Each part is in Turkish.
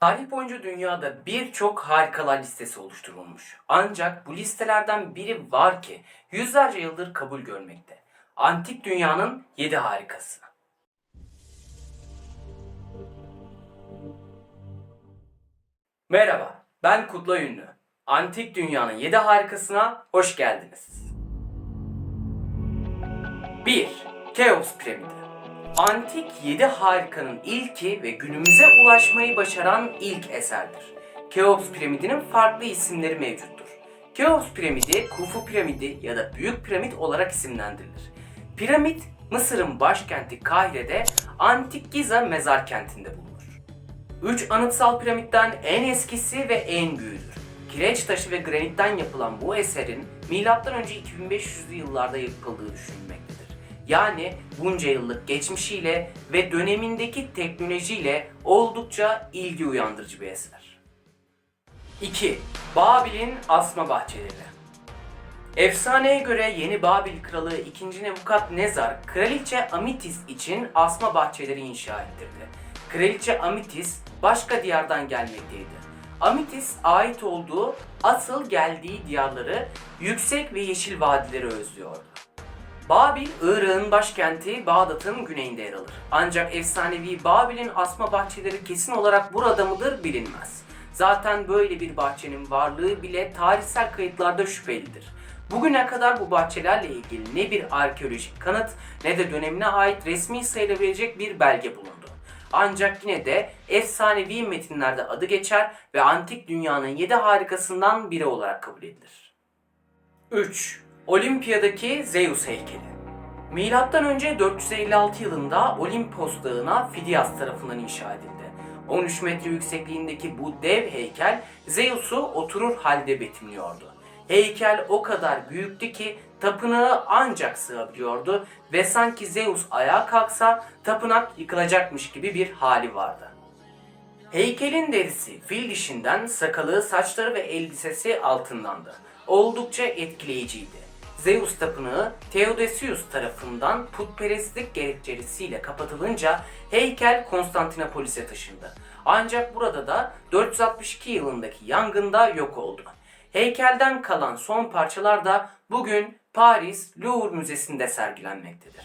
Tarih boyunca dünyada birçok harikalar listesi oluşturulmuş. Ancak bu listelerden biri var ki yüzlerce yıldır kabul görmekte. Antik dünyanın 7 harikası. Merhaba, ben Kutla Ünlü. Antik dünyanın 7 harikasına hoş geldiniz. 1. Keops Piramidi Antik 7 harikanın ilki ve günümüze ulaşmayı başaran ilk eserdir. Keops Piramidi'nin farklı isimleri mevcuttur. Keops Piramidi, Kufu Piramidi ya da Büyük Piramit olarak isimlendirilir. Piramit, Mısır'ın başkenti Kahire'de Antik Giza mezar kentinde bulunur. Üç anıtsal piramitten en eskisi ve en büyüğüdür. Kireç taşı ve granitten yapılan bu eserin M.Ö. 2500'lü yıllarda yapıldığı düşünülmektedir. Yani bunca yıllık geçmişiyle ve dönemindeki teknolojiyle oldukça ilgi uyandırıcı bir eser. 2. Babil'in asma bahçeleri Efsaneye göre Yeni Babil Kralı 2. Nebukadnezar, Kraliçe Amitis için asma bahçeleri inşa ettirdi. Kraliçe Amitis başka diyardan gelmekteydi. Amitis ait olduğu, asıl geldiği diyarları yüksek ve yeşil vadileri özlüyordu. Babil, Irak'ın başkenti Bağdat'ın güneyinde yer alır. Ancak efsanevi Babil'in asma bahçeleri kesin olarak burada mıdır bilinmez. Zaten böyle bir bahçenin varlığı bile tarihsel kayıtlarda şüphelidir. Bugüne kadar bu bahçelerle ilgili ne bir arkeolojik kanıt ne de dönemine ait resmi sayılabilecek bir belge bulundu. Ancak yine de efsanevi metinlerde adı geçer ve antik dünyanın 7 harikasından biri olarak kabul edilir. 3. Olimpiya'daki Zeus heykeli. Milattan önce 456 yılında Olimpos Dağı'na Fidias tarafından inşa edildi. 13 metre yüksekliğindeki bu dev heykel Zeus'u oturur halde betimliyordu. Heykel o kadar büyüktü ki tapınağı ancak sığabiliyordu ve sanki Zeus ayağa kalksa tapınak yıkılacakmış gibi bir hali vardı. Heykelin derisi fil dişinden, sakalı, saçları ve elbisesi altındandı. Oldukça etkileyiciydi. Zeus tapınağı Theodosius tarafından putperestlik gerekçesiyle kapatılınca heykel Konstantinopolis'e taşındı. Ancak burada da 462 yılındaki yangında yok oldu. Heykelden kalan son parçalar da bugün Paris Louvre Müzesi'nde sergilenmektedir.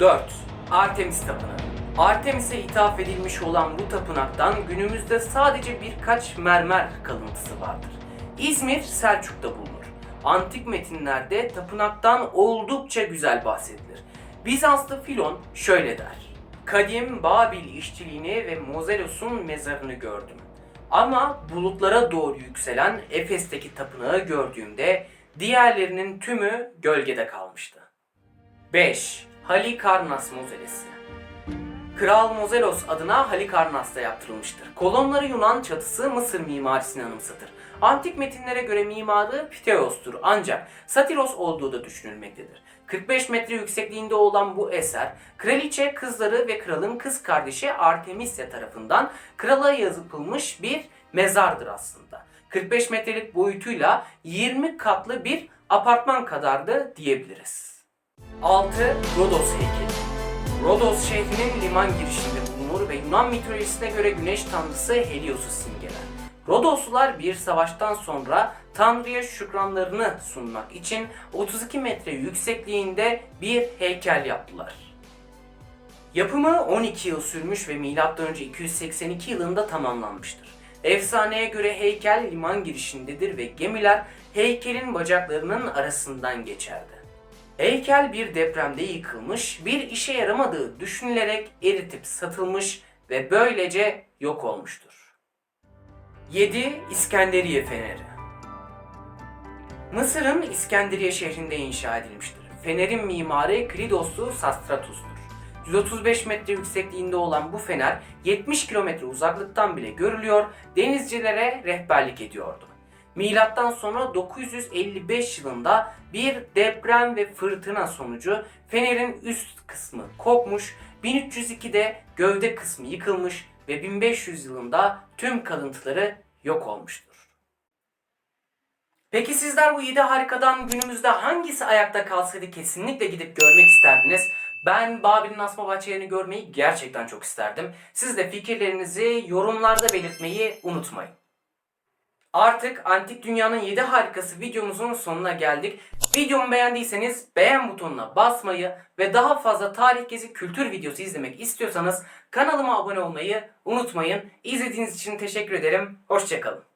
4. Artemis Tapınağı Artemis'e ithaf edilmiş olan bu tapınaktan günümüzde sadece birkaç mermer kalıntısı vardır. İzmir Selçuk'ta bulunur. Antik metinlerde tapınaktan oldukça güzel bahsedilir. Bizanslı Filon şöyle der. Kadim Babil işçiliğini ve Mozelos'un mezarını gördüm. Ama bulutlara doğru yükselen Efes'teki tapınağı gördüğümde diğerlerinin tümü gölgede kalmıştı. 5. Halikarnas Mozelesi Kral Mozelos adına Halikarnas'ta yaptırılmıştır. Kolonları Yunan çatısı Mısır mimarisini anımsatır. Antik metinlere göre mimarı Piteos'tur ancak Satiros olduğu da düşünülmektedir. 45 metre yüksekliğinde olan bu eser, kraliçe kızları ve kralın kız kardeşi Artemisya tarafından krala yazılmış bir mezardır aslında. 45 metrelik boyutuyla 20 katlı bir apartman kadardı diyebiliriz. 6. Rodos heykeli Rodos şehrinin liman girişinde bulunur ve Yunan mitolojisine göre güneş tanrısı Helios'u simgeler. Rodoslular bir savaştan sonra Tanrı'ya şükranlarını sunmak için 32 metre yüksekliğinde bir heykel yaptılar. Yapımı 12 yıl sürmüş ve M.Ö. 282 yılında tamamlanmıştır. Efsaneye göre heykel liman girişindedir ve gemiler heykelin bacaklarının arasından geçerdi. Heykel bir depremde yıkılmış, bir işe yaramadığı düşünülerek eritip satılmış ve böylece yok olmuştur. 7. İskenderiye Feneri Mısır'ın İskenderiye şehrinde inşa edilmiştir. Fenerin mimarı Klidoslu Sastratus'tur. 135 metre yüksekliğinde olan bu fener 70 kilometre uzaklıktan bile görülüyor, denizcilere rehberlik ediyordu. Milattan sonra 955 yılında bir deprem ve fırtına sonucu fenerin üst kısmı kopmuş, 1302'de gövde kısmı yıkılmış ve 1500 yılında tüm kalıntıları yok olmuştur. Peki sizler bu 7 harikadan günümüzde hangisi ayakta kalsaydı kesinlikle gidip görmek isterdiniz? Ben Babil'in asma bahçelerini görmeyi gerçekten çok isterdim. Siz de fikirlerinizi yorumlarda belirtmeyi unutmayın. Artık Antik Dünya'nın 7 harikası videomuzun sonuna geldik. Videomu beğendiyseniz beğen butonuna basmayı ve daha fazla tarih gezi kültür videosu izlemek istiyorsanız kanalıma abone olmayı unutmayın. İzlediğiniz için teşekkür ederim. Hoşçakalın.